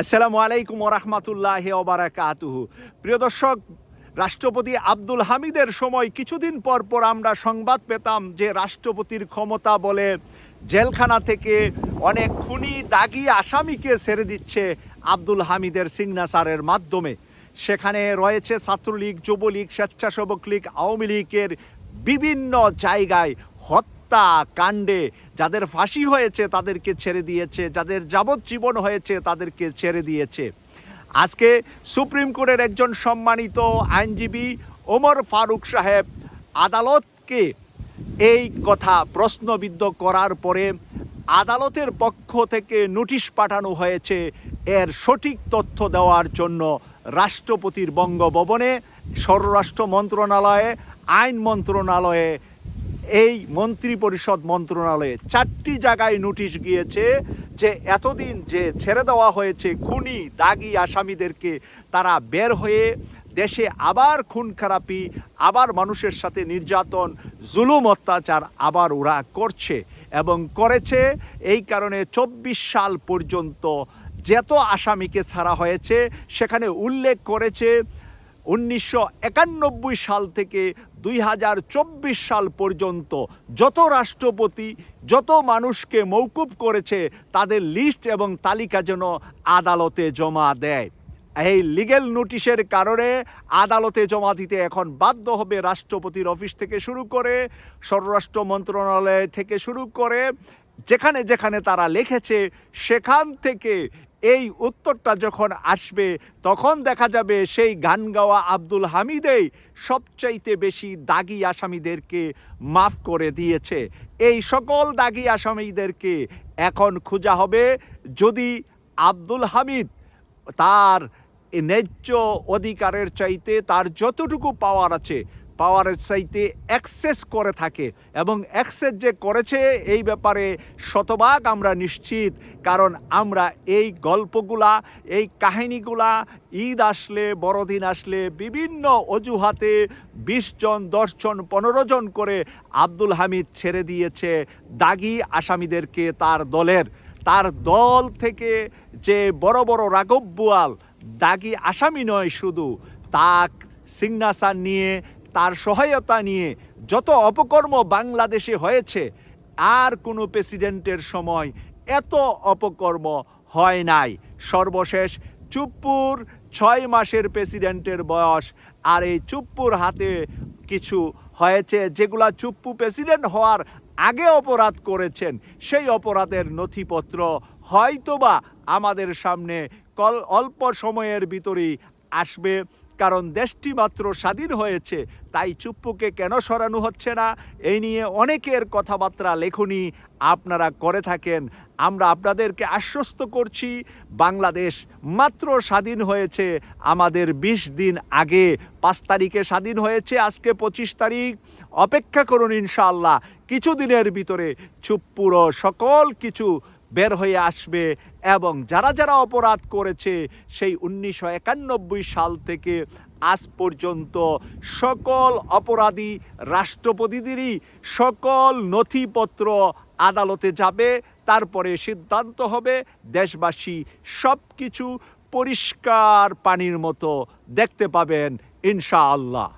আসসালামু আলাইকুম ওরহমতুল্লাহ ওবারাকাতুহু। প্রিয় দর্শক, রাষ্ট্রপতি আব্দুল হামিদের সময় কিছুদিন পর পর আমরা সংবাদ পেতাম যে রাষ্ট্রপতির ক্ষমতা বলে জেলখানা থেকে অনেক খুনি দাগি আসামিকে ছেড়ে দিচ্ছে আব্দুল হামিদের সিগনেচারের মাধ্যমে। সেখানে রয়েছে ছাত্রলীগ, যুবলীগ স্বেচ্ছাসেবক লীগ আওয়ামী লীগের বিভিন্ন জায়গায় হত্যা কাণ্ডে যাদের ফাঁসি হয়েছে তাদেরকে ছেড়ে দিয়েছে, যাদের যাবজ্জীবন হয়েছে তাদেরকে ছেড়ে দিয়েছে। আজকে সুপ্রিম কোর্টের একজন সম্মানিত আইনজীবী ওমর ফারুক সাহেব আদালতকে এই কথা প্রশ্নবিদ্ধ করার পরে আদালতের পক্ষ থেকে নোটিশ পাঠানো হয়েছে এর সঠিক তথ্য দেওয়ার জন্য রাষ্ট্রপতির বঙ্গভবনে, স্বরাষ্ট্র মন্ত্রণালয়ে, আইন মন্ত্রণালয়ে এই মন্ত্রী পরিষদ মন্ত্রণালয়ে চারটি জায়গায় নোটিশ গিয়েছে যে এতদিন যে ছেড়ে দেওয়া হয়েছে খুনি, দাগি আসামিদেরকে, তারা বের হয়ে দেশে আবার খুন খারাপি, আবার মানুষের সাথে নির্যাতন, জুলুম অত্যাচার আবার ওরা করছে এবং করেছে। এই কারণে চব্বিশ সাল পর্যন্ত যত আসামিকে ছাড়া হয়েছে, সেখানে উল্লেখ করেছে উনিশশো একানব্বই সাল থেকে দুই হাজার চব্বিশ সাল পর্যন্ত যত রাষ্ট্রপতি, যত মানুষকে মৌকুব করেছে, তাদের লিস্ট এবং তালিকা যেন আদালতে জমা দেয়। এই লিগেল নোটিশের কারণে আদালতে জমা দিতে এখন বাধ্য হবে রাষ্ট্রপতির অফিস থেকে শুরু করে, স্বরাষ্ট্র মন্ত্রণালয় থেকে শুরু করে, যেখানে যেখানে তারা লিখেছে, সেখান থেকে এই উত্তরটা যখন আসবে, তখন দেখা যাবে সেই গান গাওয়া আব্দুল হামিদেই সবচাইতে বেশি দাগি আসামিদেরকে মাফ করে দিয়েছে। এই সকল দাগি আসামিদেরকে এখন খোঁজা হবে যদি আব্দুল হামিদ তার ন্যায্য অধিকারের চাইতে তার যতটুকু পাওয়ার আছে পাওয়ারের চাইতে অ্যাক্সেস করে থাকে এবং অ্যাক্সেস যে করেছে এই ব্যাপারে শতভাগ আমরা নিশ্চিত, কারণ আমরা এই গল্পগুলা, এই কাহিনীগুলা, ঈদ আসলে, বড়দিন আসলে বিভিন্ন অজুহাতে বিশ জন, দশ জন, পনেরো জন করে আব্দুল হামিদ ছেড়ে দিয়েছে দাগি আসামিদেরকে তার দলের। তার দল থেকে যে বড় বড় রাঘব বোয়াল, দাগি আসামি নয় শুধু, তাক সিগনাসার নিয়ে তার সহায়তা নিয়ে যত অপকর্ম বাংলাদেশে হয়েছে, আর কোনো প্রেসিডেন্টের সময় এত অপকর্ম হয় নাই। সর্বশেষ চুপ্পুর ছয় মাসের প্রেসিডেন্টের বয়স, আর এই চুপ্পুর হাতে কিছু হয়েছে যেগুলা চুপ্পু প্রেসিডেন্ট হওয়ার আগে অপরাধ করেছেন। সেই অপরাধের নথিপত্র হয়তোবা আমাদের সামনে কল, অল্প সময়ের ভিতরেই আসবে। কারণ দেশটি মাত্র স্বাধীন হয়েছে, তাই চুপ্পুকে কেন সরানো হচ্ছে না? এই নিয়ে অনেকের কথাবার্তা লেখনি আপনারা করে থাকেন। আমরা আপনাদেরকে আশ্বস্ত করছি, বাংলাদেশ মাত্র স্বাধীন হয়েছে। আমাদের ২০ দিন আগে পাঁচ তারিখে স্বাধীন হয়েছে, আজকে পঁচিশ তারিখ। অপেক্ষা করুন ইনশাআল্লাহ, কিছুদিনের ভিতরে চুপ্পুরো সকল কিছু বের হয়ে আসবে এবং যারা যারা অপরাধ করেছে সেই উনিশশো একানব্বই সাল থেকে আজ পর্যন্ত সকল অপরাধী রাষ্ট্রপতিদেরই সকল নথিপত্র আদালতে যাবে, তারপরে সিদ্ধান্ত হবে, দেশবাসী সব কিছু পরিষ্কার পানির মতো দেখতে পাবেন, ইনশাআল্লাহ।